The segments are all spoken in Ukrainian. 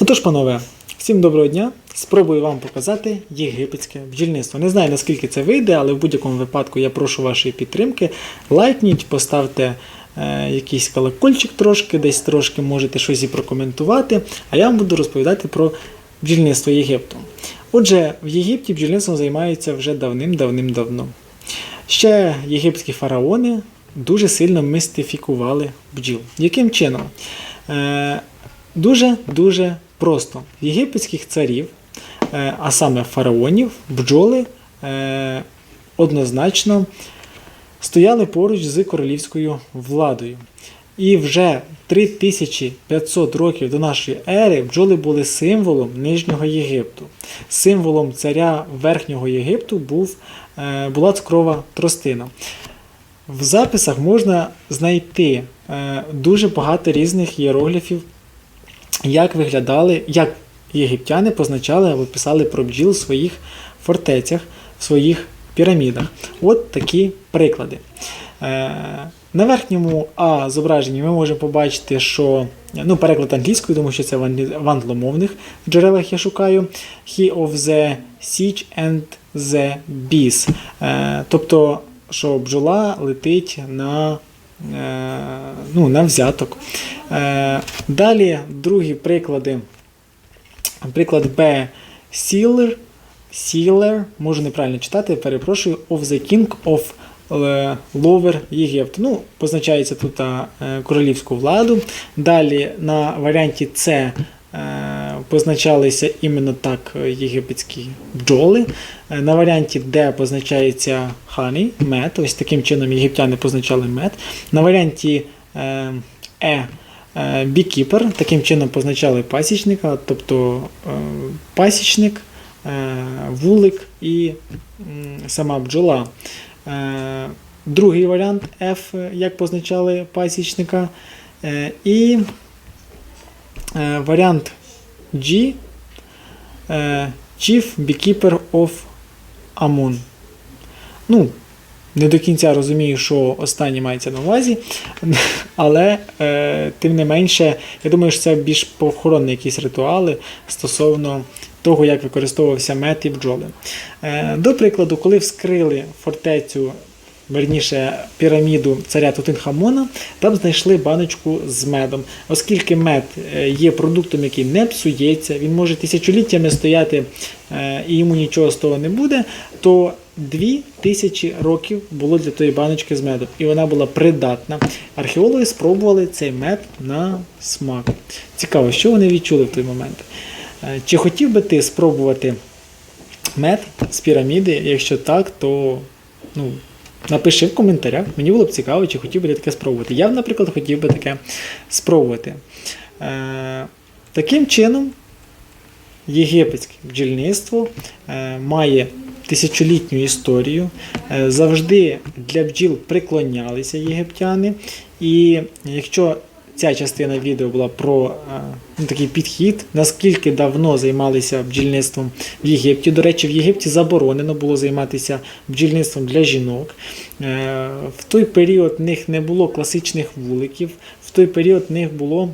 Отож, панове, всім доброго дня. Спробую вам показати єгипетське бджільництво. Не знаю, наскільки це вийде, але в будь-якому випадку я прошу вашої підтримки. Лайкніть, поставте е, якийсь колокольчик трошки, десь трошки можете щось і прокоментувати. А я вам буду розповідати про бджільництво Єгипту. Отже, в Єгипті бджільництвом займаються вже давним-давним-давно. Ще єгипетські фараони дуже сильно містифікували бджіл. Яким чином? Е, Дуже-дуже просто. Єгипетських царів, е, а саме фараонів, бджоли е, однозначно стояли поруч з королівською владою. І вже 3500 років до нашої ери бджоли були символом Нижнього Єгипту. Символом царя Верхнього Єгипту був, е, була цукрова тростина. В записах можна знайти дуже багато різних іерогліфів, як виглядали, як єгиптяни позначали або писали про бджіл в своїх фортецях, в своїх пірамідах. От такі приклади. Е, На верхньому А зображенні ми можемо побачити, що ну, переклад англійською, тому що це в англомовних джерелах я шукаю. He of the siege and the bees. Е, Тобто, що бджола летить на, е, ну, на взяток. Е, Далі другі приклади. Приклад Б. Sealer, Sealer, можу неправильно читати, перепрошую, of the King of е, Lower Єгипт. Ну, позначається тут е, королівську владу. Далі на варіанті С позначалися іменно так єгипетські бджоли. На варіанті Д позначається honey, мед. Ось таким чином єгиптяни позначали мед. На варіанті е, Е е, beekeeper, таким чином позначали пасічника, тобто е, пасічник, е, вулик і сама бджола. Другий варіант F, як позначали пасічника. І варіант G Chief Beekeeper of Amun. Ну, не до кінця розумію, що останнє мається на увазі, але е, тим не менше, я думаю, що це більш похоронні якісь ритуали стосовно того, як використовувався мед і бджоли. Е, до прикладу, коли вскрили фортецю, верніше піраміду царя Тутинхамона, там знайшли баночку з медом. Оскільки мед е, є продуктом, який не псується, він може тисячоліттями стояти е, і йому нічого з того не буде, то дві тисячі років було для тої баночки з медом, і вона була придатна. Археологи спробували цей мед на смак. Цікаво, що вони відчули в той момент. Е, Чи хотів би ти спробувати мед з піраміди? Якщо так, то ну, напиши в коментарях. Мені було б цікаво, чи хотів би ти таке спробувати. Я, наприклад, хотів би таке спробувати. Е, таким чином, єгипетське бджільництво е, має тисячолітню історію. Е, Завжди для бджіл приклонялися єгиптяни. І якщо ця частина відео була про е, ну, такий підхід, наскільки давно займалися бджільництвом в Єгипті. До речі, в Єгипті заборонено було займатися бджільництвом для жінок. Е, В той період в них не було класичних вуликів, в той період в них було,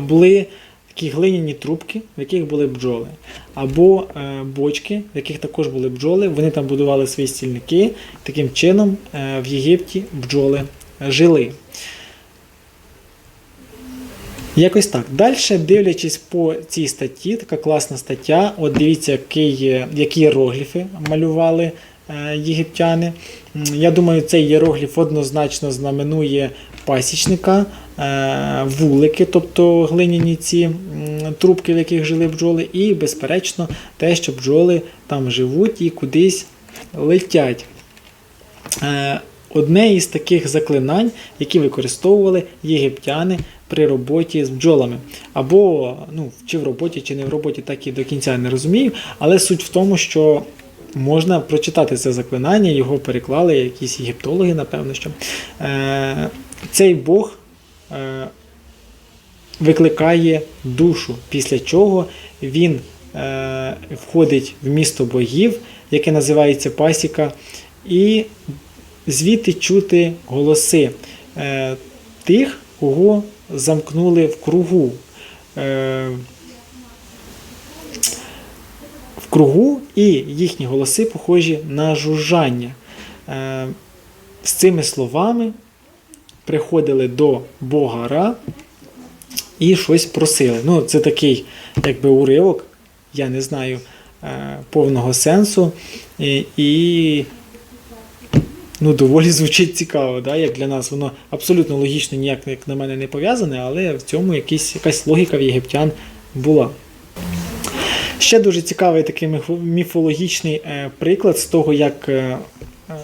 були такі глиняні трубки, в яких були бджоли, або е, бочки, в яких також були бджоли. Вони там будували свої стільники. Таким чином е, в Єгипті бджоли жили. Якось так. Далі, дивлячись по цій статті, така класна стаття. От дивіться, які, які іерогліфи малювали е, єгиптяни. Я думаю, цей іерогліф однозначно знаменує пасічника, е, вулики, тобто глиняні ці трубки, в яких жили бджоли, і, безперечно, те, що бджоли там живуть і кудись летять. Е, Одне із таких заклинань, які використовували єгиптяни при роботі з бджолами. Або ну, чи в роботі, чи не в роботі, так і до кінця не розумію. Але суть в тому, що можна прочитати це заклинання, його переклали якісь єгиптологи, напевно. що. Е, Цей Бог е, викликає душу, після чого він е, входить в місто богів, яке називається Пасіка, і звідти чути голоси е, тих, кого замкнули в кругу. е, в кругу, і їхні голоси похожі на жужжання. Е, з цими словами приходили до Бога Ра і щось просили. Ну, це такий, якби уривок, я не знаю е, повного сенсу. І, і ну, доволі звучить цікаво, да? як для нас. Воно абсолютно логічно ніяк, як на мене, не пов'язане, але в цьому якийсь, якась логіка в єгиптян була. Ще дуже цікавий такий міфологічний е, приклад з того, як е,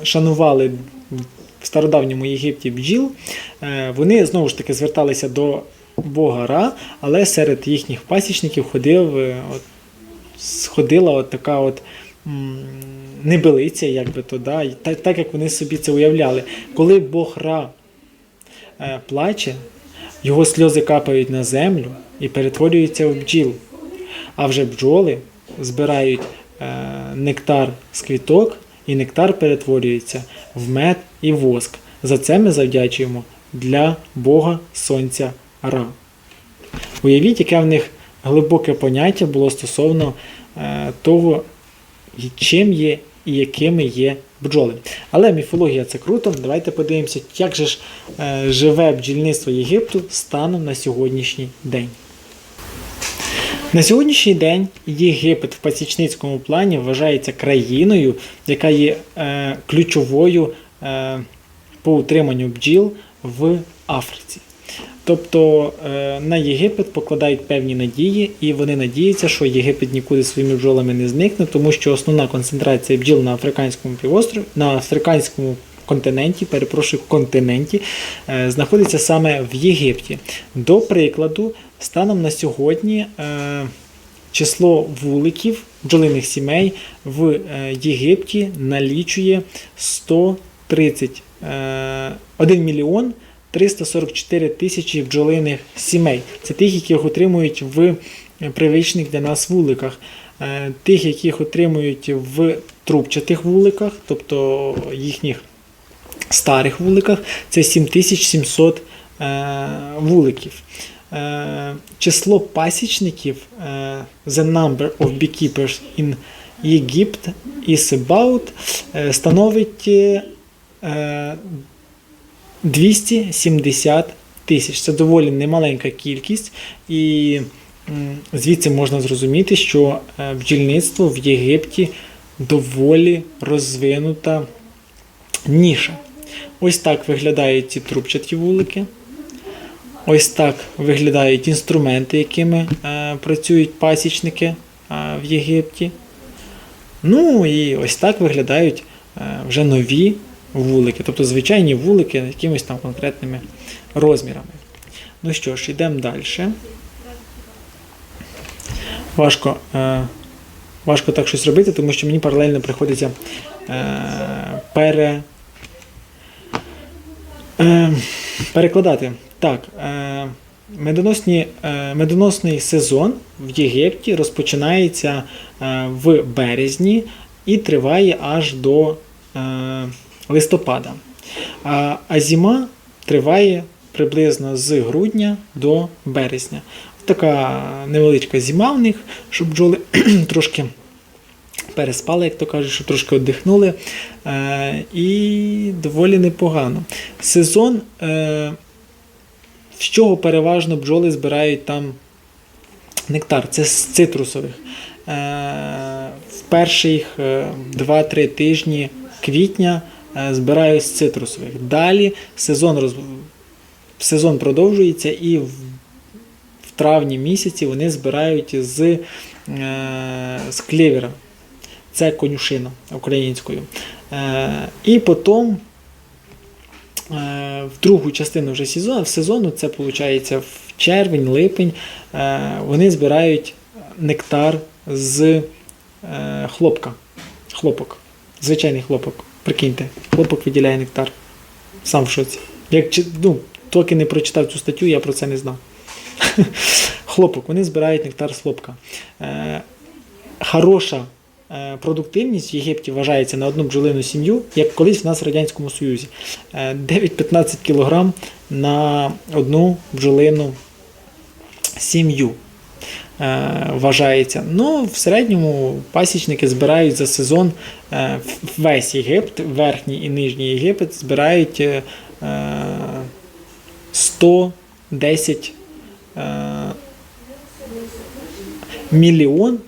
шанували в стародавньому Єгипті бджіл. Е, Вони знову ж таки зверталися до Бога Ра, але серед їхніх пасічників ходив, е, от, сходила от така от небелиця, як би то, да, так, так як вони собі це уявляли. Коли Бог Ра е, плаче, його сльози капають на землю і перетворюються в бджіл. А вже бджоли збирають нектар з квіток, і нектар перетворюється в мед і воск. За це ми завдячуємо для Бога Сонця Ра. Уявіть, яке в них глибоке поняття було стосовно е, того, чим є і якими є бджоли. Але міфологія це круто. Давайте подивимося, як же ж е, живе бджільництво Єгипту станом на сьогоднішній день. На сьогоднішній день Єгипет в пасічницькому плані вважається країною, яка є е, ключовою е, по утриманню бджіл в Африці. Тобто е, на Єгипет покладають певні надії, і вони надіються, що Єгипет нікуди своїми бджолами не зникне, тому що основна концентрація бджіл на африканському півострові, на африканському континенті, перепрошую, континенті, е, знаходиться саме в Єгипті. До прикладу, станом на сьогодні е, число вуликів бджолиних сімей в е, Єгипті налічує 130 е, 1 мільйон 344 тисячі бджолиних сімей. Це тих, яких отримують в привичних для нас вуликах. Тих, яких отримують в трубчатих вуликах, тобто їхніх старих вуликах, це 7700 е, вуликів. Е, Число пасічників е, The number of beekeepers in Egypt is about становить е, 270 тисяч. Це доволі немаленька кількість, і звідси можна зрозуміти, що бджільництво в Єгипті доволі розвинута ніша. Ось так виглядають ці трубчаті вулики. Ось так виглядають інструменти, якими е, працюють пасічники е, в Єгипті. Ну і ось так виглядають е, вже нові вулики, тобто звичайні вулики якимись там конкретними розмірами. Ну що ж, йдемо далі. Важко, е, важко так щось робити, тому що мені паралельно приходиться е, пере, е, перекладати. Так, е, медоносні, е, медоносний сезон в Єгипті розпочинається е, в березні і триває аж до е, листопада. А, а зима триває приблизно з грудня до березня. Така невеличка зима в них, щоб бджоли трошки переспали, як то кажуть, що трошки віддихнули. Е, і доволі непогано. Сезон, е, з чого переважно бджоли збирають там нектар, це з цитрусових. Е, в перших е, 2-3 тижні квітня збирають з цитрусових. Далі сезон, роз... сезон продовжується і в, травні місяці вони збирають з, з клевера. Це конюшина українською. Е, і потім е, в другу частину вже сезону, сезону, це виходить в червень, липень, е, вони збирають нектар з хлопка. Хлопок. Звичайний хлопок. Прикиньте, хлопок виділяє нектар. Сам в шоці. Як ну, поки не прочитав цю статтю, я про це не знав. Хлопок, вони збирають нектар з хлопка. Хороша продуктивність в Єгипті вважається на одну бджолину сім'ю, як колись в нас в Радянському Союзі. Е, 9-15 кг на одну бджолину сім'ю. е, вважається. Ну, в середньому пасічники збирають за сезон е, весь Єгипт, верхній і нижній Єгипет збирають е, е, 110 е, мільйон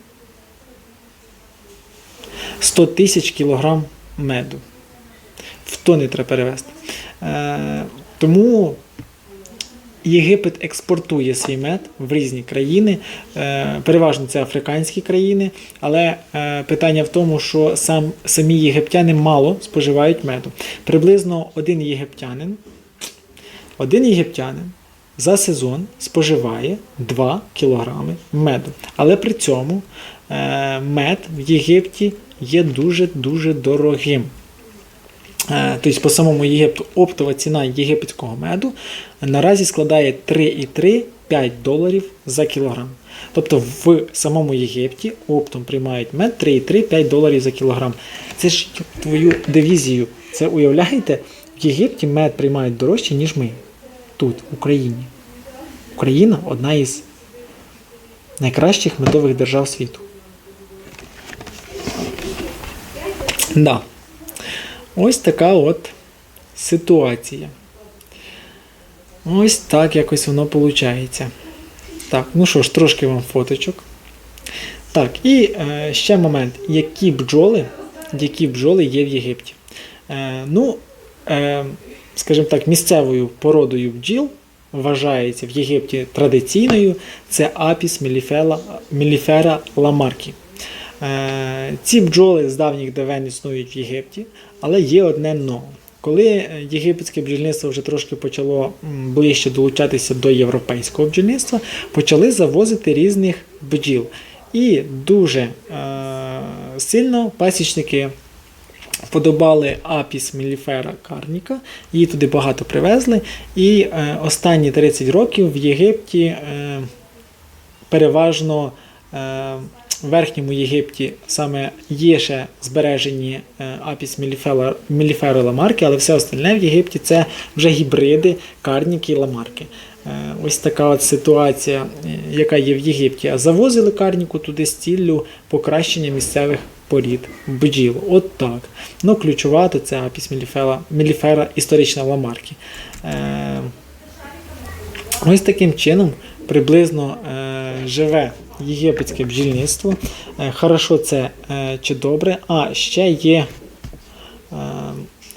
100 тисяч кілограм меду. В тони треба перевести. Е, тому Єгипет експортує свій мед в різні країни. Е, переважно це африканські країни. Але е, питання в тому, що сам, самі єгиптяни мало споживають меду. Приблизно один єгиптянин, один єгиптянин за сезон споживає 2 кілограми меду. Але при цьому е, мед в Єгипті є дуже-дуже дорогим. Е, Тобто по самому Єгипту оптова ціна єгипетського меду наразі складає 3,3-5 доларів за кілограм. Тобто в самому Єгипті оптом приймають мед 3,3-5 доларів за кілограм. Це ж твою дивізію. Це уявляєте? В Єгипті мед приймають дорожче, ніж ми тут, в Україні. Україна одна із найкращих медових держав світу. Да. Ось така от ситуація. Ось так якось воно виходить. Так, ну що ж, трошки вам фоточок. Так, і е, ще момент. Які бджоли, які бджоли є в Єгипті? Е, ну, е, скажімо так, місцевою породою бджіл вважається в Єгипті традиційною це апіс меліфера ламаркі. Е, Ці бджоли з давніх давен існують в Єгипті, але є одне но. Коли е, єгипетське бджільництво вже трошки почало ближче долучатися до європейського бджільництва, почали завозити різних бджіл. І дуже е, сильно пасічники вподобали апіс меліфера карніка, її туди багато привезли. І е, останні 30 років в Єгипті е, переважно е, в Верхньому Єгипті саме є ще збережені е, апіс меліфера, ламарки, але все остальне в Єгипті це вже гібриди, карніки і ламарки. Е, Ось така от ситуація, е, яка є в Єгипті. А завозили карніку туди з ціллю покращення місцевих порід бджіл. От так. Ну, ключова то це апіс меліфера, меліфера історична ламарки. Е, Ось таким чином приблизно е, живе єгипетське бджільництво. Е, хорошо це е, чи добре. А ще є, е,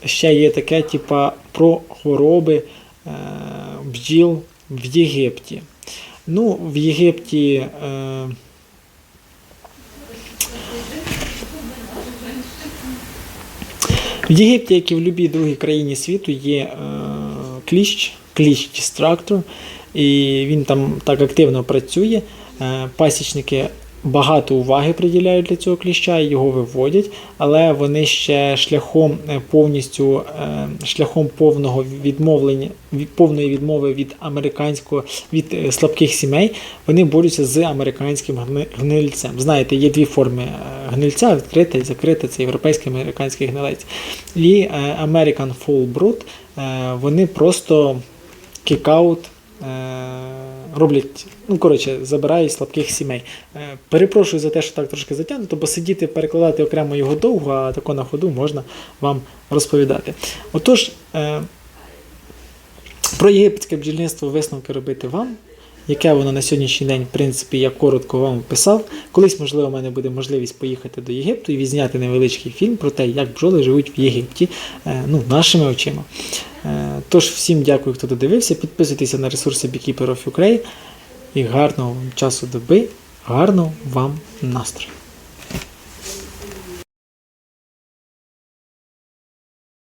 ще є таке, типа про хвороби е, бджіл в Єгипті. Ну, в Єгипті. Е, В Єгипті, як і в будь-якій другій країні світу, є е, кліщ, кліщ дистрактор, і він там так активно працює. Е, пасічники багато уваги приділяють для цього кліща, його виводять, але вони ще шляхом е, повністю е, шляхом повного відмовлення від повної відмови від американського від е, слабких сімей, вони борються з американським гнильцем. Знаєте, є дві форми гнильця: відкрита і закрита, це європейський американський гнилець. І American Full Brood, вони просто кікаут роблять, ну коротше, забирають слабких сімей. Е, Перепрошую за те, що так трошки затягнуто, бо сидіти перекладати окремо його довго, а тако на ходу можна вам розповідати. Отож, е, про єгипетське бджільництво висновки робити вам. Яке воно на сьогоднішній день, в принципі, я коротко вам описав. Колись, можливо, у мене буде можливість поїхати до Єгипту і відзняти невеличкий фільм про те, як бджоли живуть в Єгипті, е, ну, нашими очима. Е, Тож, всім дякую, хто додивився. Підписуйтеся на ресурси Beekeeper of Ukraine і гарного вам часу доби, гарного вам настрою.